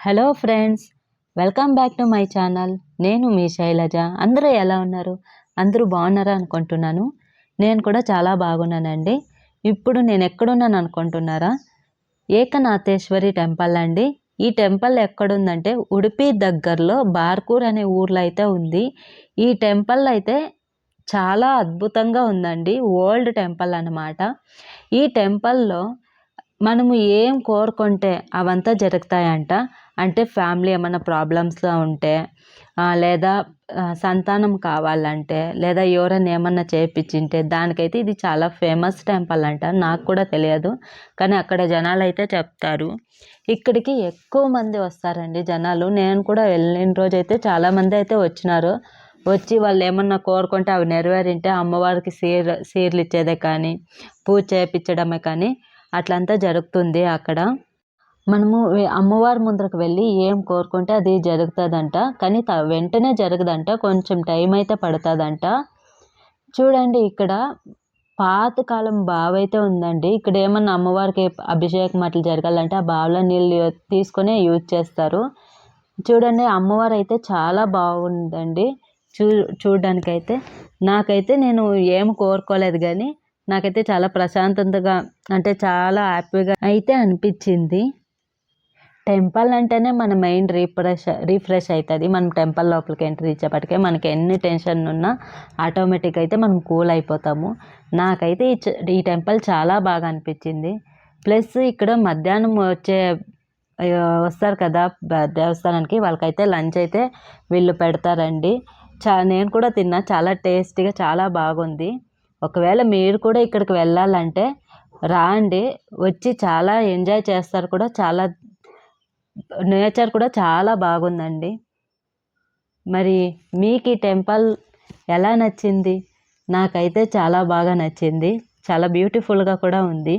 Hello friends welcome back to my channel. నేను మీ శైలజ. అందరూ ఎలా ఉన్నారు? అందరూ బాగున్నారా అనుకుంటున్నాను. నేను కూడా చాలా బాగున్నానండి. ఇప్పుడు నేను ఎక్కడున్నాను అనుకుంటున్నారా? ఏకనాథేశ్వరి టెంపుల్ అండి. ఈ టెంపుల్ ఎక్కడుందంటే ఉడిపి దగ్గరలో బార్కూర్ అనే ఊర్లో అయితే ఉంది. ఈ టెంపుల్ అయితే చాలా అద్భుతంగా ఉందండి. ఓల్డ్ టెంపుల్ అనమాట ఈ టెంపుల్లో మనము ఏం కోరుకుంటే అవంతా జరుగుతాయంట. అంటే ఫ్యామిలీ ఏమైనా ప్రాబ్లమ్స్లో ఉంటే లేదా సంతానం కావాలంటే లేదా ఎవరైనా ఏమన్నా చేయించింటే దానికైతే ఇది చాలా ఫేమస్ టెంపుల్ అంట. నాకు కూడా తెలియదు. కానీ అక్కడ జనాలు అయితే చెప్తారు. ఇక్కడికి ఎక్కువ మంది వస్తారండి జనాలు. నేను కూడా వెళ్ళిన రోజు అయితే చాలామంది అయితే వచ్చినారు. వచ్చి వాళ్ళు ఏమన్నా కోరుకుంటే అవి నెరవేరింటే అమ్మవారికి సీర సీరలు ఇచ్చేదే కానీ పూజ చేయించడమే కానీ అట్లంతా జరుగుతుంది అక్కడ. మనము అమ్మవారి ముందరకు వెళ్ళి ఏం కోరుకుంటే అది జరుగుతుందంట. కానీ వెంటనే జరగదంట. కొంచెం టైం అయితే పడుతుందంట. చూడండి ఇక్కడ పాతకాలం బావి అయితే ఉందండి. ఇక్కడ ఏమన్నా అమ్మవారికి అభిషేకం అట్లా జరగాలంటే ఆ బావిలో నీళ్ళు తీసుకొని యూజ్ చేస్తారు. చూడండి అమ్మవారు అయితే చాలా బాగుందండి చూ చూడడానికైతే. నాకైతే నేను ఏం కోరుకోలేదు కానీ నాకైతే చాలా ప్రశాంతంగా అంటే చాలా హ్యాపీగా అయితే అనిపించింది. టెంపుల్ అంటేనే మన మైండ్ రీఫ్రెష్ రీఫ్రెష్ అవుతుంది మనం టెంపుల్ లోపలికి ఎంట్రీ ఇచ్చేపటికే మనకి ఎన్ని టెన్షన్ ఉన్నా ఆటోమేటిక్ అయితే మనం కూల్ అయిపోతాము. నాకైతే ఈ ఈ టెంపుల్ చాలా బాగా అనిపించింది. ప్లస్ ఇక్కడ మధ్యాహ్నం వచ్చే వస్తారు కదా దేవస్థానానికి వాళ్ళకైతే లంచ్ అయితే వీళ్ళు పెడతారండి. చా నేను కూడా తిన్నా చాలా టేస్టీగా చాలా బాగుంది. ఒకవేళ మీరు కూడా ఇక్కడికి వెళ్ళాలంటే రాండి. వచ్చి చాలా ఎంజాయ్ చేస్తారు కూడా. చాలా నేచర్ కూడా చాలా బాగుందండి. మరి మీకు ఈ టెంపుల్ ఎలా నచ్చింది? నాకైతే చాలా బాగా నచ్చింది. చాలా బ్యూటిఫుల్గా కూడా ఉంది.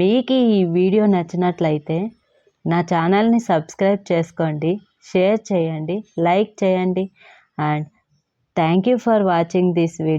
మీకు ఈ వీడియో నచ్చినట్లయితే నా ఛానల్ని సబ్స్క్రైబ్ చేసుకోండి. షేర్ చేయండి. లైక్ చేయండి. And thank you for watching this video.